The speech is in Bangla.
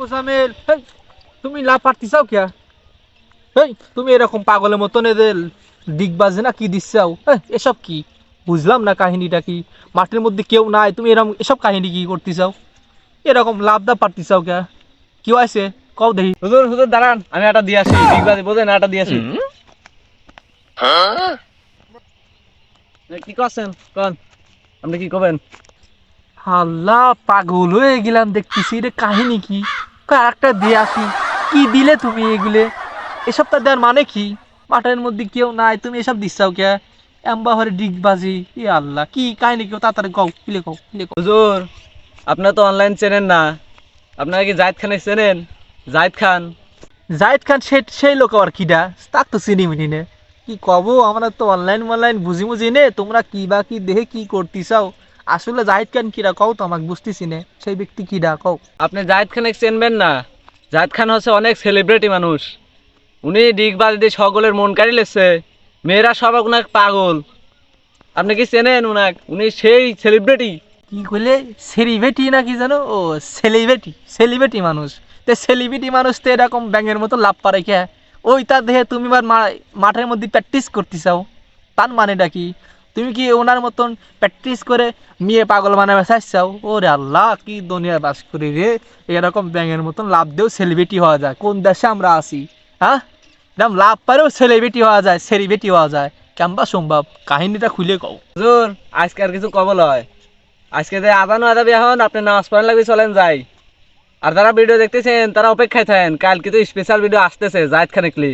মোসামেল হেই, তুমি লাভ পারতি চাও কিয়া? এই তুমি এরকম পাগলের মতন এদের ডিগবাজে না কি দিচ্ছাও এসব কি? বুঝলাম না কাহিনীটা কি? মাঠের মধ্যে কেউ নাই তুমি এরকম এসব কাহিনী কি করতে চাও? এরকম লাভ দা পারতি চাও কিয়া? কি আছে কও দেখি। হুজুর হুজুর দাঁড়ান আমি একটা দিয়ে আসি ডিগবাজি বোঝেন একটা দিয়ে আসি। কি করছেন কন। আপনি কি করবেন আল্লাহ পাগল হয়ে গেলাম দেখতেছি রে কাহিনী কি? আর একটা দিয়ে আসি। কি দিলে তুমি এগুলে? এসব তো দেওয়ার মানে কি? মাঠের মধ্যে কেউ নাই তুমি এসব দিচ্ছাও কে? এম্বাহরে ডিগবাজি ই আল্লাহ কি কাহিনী কেউ তাড়াতাড়ি কও কিলে কও কিলে কও। হুজুর আপনার তো অনলাইন চেনেন না। আপনারা কি জাহিদ খানে চেনেন? জাহিদ খান? জাহিদ খান সে সেই লোক আবার কিডা? তাক তো চিনি মিনি নে। কি কব? আমরা তো অনলাইন অনলাইন বুঝি বুঝি নে তোমরা কি বা কি দেখে কি করতে চাও আসলে জাহিদ খান কিরা? কও তো আমাকে বুঝতেছি নে। সেই ব্যক্তি কিডা কও। আপনি জাহিদ খানকে চেনবেন না। জাহিদ খান হচ্ছে অনেক সেলিব্রিটি মানুষ। উনি ডিগবাজি দিয়ে সকলের মন কাড়ি লেছে। মেয়েরা সব ওনাকে পাগল। আপনি কি চেনেন উনাক? উনি সেই সেলিব্রিটি কি কইলে? সেলিব্রিটি না কি জানো? ও সেলিব্রিটি সেলিব্রিটি মানুষ। তে সেলিব্রিটি মানুষ তো এরকম ব্যাঙের মতো লাভ পারে কে? ওই তার দেখে তুমি আবার মা- মাঠের মধ্যে প্র্যাকটিস করতে চাও তার মানেটা কি? তুমি কি ওনার মতন প্র্যাকটিস করে মেয়ে পাগল বানাবে চাইছাও? ওরে আল্লাহ, কি দুনিয়া বাস করি রে। এরকম ব্যাঙের মতন লাভ দিয়েও সেলিব্রিটি হওয়া যায়। কোন দেশে আমরা আছি? হ্যাঁ? এরকম লাভ পারেও সেলিব্রিটি হওয়া যায় সেলিব্রিটি হওয়া যায়। কেমবা সম্ভব? কাহিনীটা খুলে কও। জোর আজকে আর কিছু কবল হয়। আজকে আদানো আদাবি এখন, আপনি নামাজ পড়ান লাগবে চলেন যাই। আর যারা ভিডিও দেখতেছেন তারা অপেক্ষায় থাকেন। কালকে তো স্পেশাল ভিডিও আসতেছে জাহিদ খানেকলি